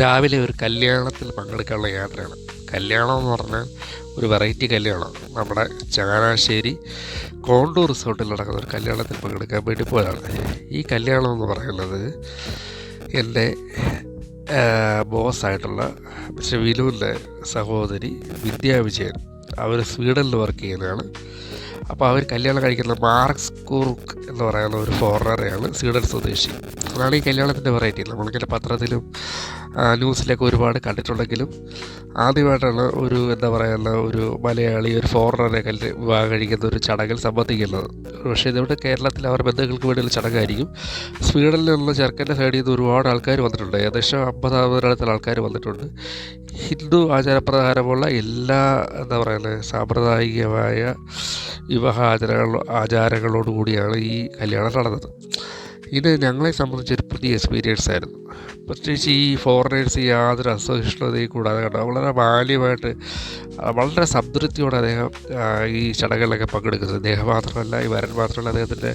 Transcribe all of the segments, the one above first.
രാവിലെ ഒരു കല്യാണത്തിൽ പങ്കെടുക്കാനുള്ള യാത്രയാണ്. കല്യാണം എന്ന് പറഞ്ഞാൽ ഒരു വെറൈറ്റി കല്യാണം നമ്മുടെ ചങ്ങനാശ്ശേരി കോണ്ടൂർ റിസോർട്ടിൽ നടക്കുന്ന ഒരു കല്യാണത്തിൽ പങ്കെടുക്കാൻ വേണ്ടി പോയതാണ്. ഈ കല്യാണം എന്ന് പറയുന്നത് എന്റെ ബോസായിട്ടുള്ള മിസ്റ്റർ വിലുവിന്റെ സഹോദരി വിദ്യാ വിജയൻ. അവർ സ്വീഡനിൽ വർക്ക് ചെയ്യുന്നതാണ്. അപ്പോൾ അവർ കല്യാണം കഴിക്കുന്ന മാർക്സ് കൂർക്ക് എന്ന് പറയുന്ന ഒരു ഫോറിനറെയാണ് സ്വീഡൻ സ്വദേശി. അതാണ് ഈ കല്യാണത്തിന്റെ വെറൈറ്റി നമ്മളിങ്ങനെ പത്രത്തിലും ന്യൂസിലൊക്കെ ഒരുപാട് കണ്ടിട്ടുണ്ടെങ്കിലും ആദ്യമായിട്ടാണ് ഒരു എന്താ പറയുക ഒരു മലയാളി ഒരു ഫോറിനറെ കല്ല് വിവാഹം കഴിക്കുന്ന ഒരു ചടങ്ങിൽ സംബന്ധിക്കുന്നത്. പക്ഷേ ഇതിവിടെ കേരളത്തിൽ അവർ ബന്ധുക്കൾക്ക് വേണ്ടിയുള്ള ചടങ്ങായിരിക്കും. സ്വീഡനിൽ നിന്നുള്ള ചെറുക്കന്റെ സൈഡിൽ നിന്ന് ഒരുപാട് ആൾക്കാർ വന്നിട്ടുണ്ട്. ഏകദേശം അമ്പതാമതിനടുത്തുള്ള ആൾക്കാർ വന്നിട്ടുണ്ട്. ഹിന്ദു ആചാരപ്രകാരമുള്ള എല്ലാ എന്താ പറയുന്നത് സാമ്പ്രദായികമായ വിവാഹ ആചാരങ്ങൾ ആചാരങ്ങളോടുകൂടിയാണ് ഈ കല്യാണം നടന്നത്. ഇത് ഞങ്ങളെ സംബന്ധിച്ചൊരു പുതിയ എക്സ്പീരിയൻസ് ആയിരുന്നു. പ്രത്യേകിച്ച് ഈ ഫോറിനേഴ്സ് യാതൊരു അസഹിഷ്ണുതയും കൂടാതെ കണ്ടോ? വളരെ മാന്യമായിട്ട് വളരെ സംതൃപ്തിയോടെ അദ്ദേഹം ഈ ചടങ്ങുകളിലൊക്കെ പങ്കെടുക്കുന്നത്. അദ്ദേഹം മാത്രമല്ല ഈ വരൻ മാത്രമല്ല അദ്ദേഹത്തിന്റെ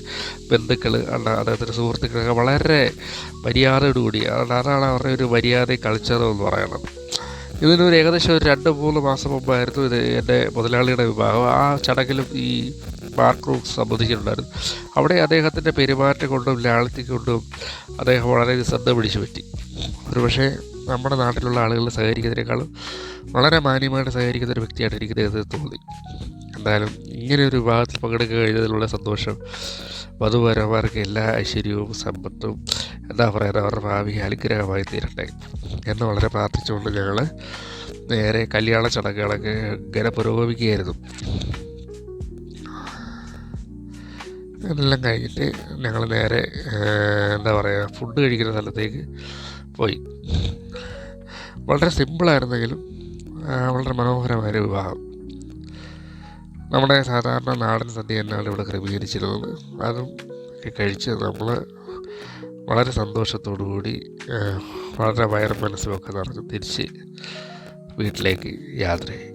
ബന്ധുക്കൾ അല്ല അദ്ദേഹത്തിന്റെ സുഹൃത്തുക്കളൊക്കെ വളരെ മര്യാദയോടുകൂടി അതുകൊണ്ട് അതാണ് അവരുടെ ഒരു മര്യാദ കൾച്ചർ എന്ന് പറയുന്നത്. ഇതിനൊരു ഏകദേശം ഒരു രണ്ട് മൂന്ന് മാസം മുമ്പായിരുന്നു ഇത് എന്റെ മുതലാളിയുടെ വിവാഹം. ആ ചടങ്ങിലും ഈ മാർക്ക് റൂക്സ് സംബന്ധിച്ചിട്ടുണ്ടായിരുന്നു. അവിടെ അദ്ദേഹത്തിന്റെ പെരുമാറ്റം കൊണ്ടും ലാളിത്യം കൊണ്ടും അദ്ദേഹം വളരെ ശ്രദ്ധ പിടിച്ചു പറ്റി ഒരുപക്ഷെ നമ്മുടെ നാട്ടിലുള്ള ആളുകൾ സഹകരിക്കുന്നതിനേക്കാളും വളരെ മാന്യമായിട്ട് സഹകരിക്കുന്ന ഒരു വ്യക്തിയായിട്ട് എനിക്ക് തോന്നി. എന്തായാലും ഇങ്ങനെ ഒരു വിവാഹത്തിൽ പങ്കെടുക്കുക കഴിഞ്ഞതിലുള്ള സന്തോഷം. വധുവരന്മാർക്ക് എല്ലാ ഐശ്വര്യവും സമ്പത്തും എന്താ പറയുക അവരുടെ ഭാവി അനുഗ്രഹമായി തീരട്ടെ എന്ന് വളരെ പ്രാർത്ഥിച്ചുകൊണ്ട് ഞങ്ങൾ നേരെ കല്യാണ ചടങ്ങുകളൊക്കെ ഇങ്ങനെ പുരോഗമിക്കുകയായിരുന്നു. എല്ലാം കഴിഞ്ഞിട്ട് ഞങ്ങൾ നേരെ എന്താ പറയുക ഫുഡ് കഴിക്കുന്ന സ്ഥലത്തേക്ക് പോയി. വളരെ സിമ്പിളായിരുന്നെങ്കിലും വളരെ മനോഹരമായ വിവാഹം. നമ്മുടെ സാധാരണ നാടൻ സദ്യ തന്നെയാണ് ഇവിടെ ക്രമീകരിച്ചിരുന്നത്. അതും കഴിച്ച് നമ്മൾ വളരെ സന്തോഷത്തോടു കൂടി വളരെ വയറും മനസ്സുമൊക്കെ നിറഞ്ഞ് തിരിച്ച് വീട്ടിലേക്ക് യാത്രയായി.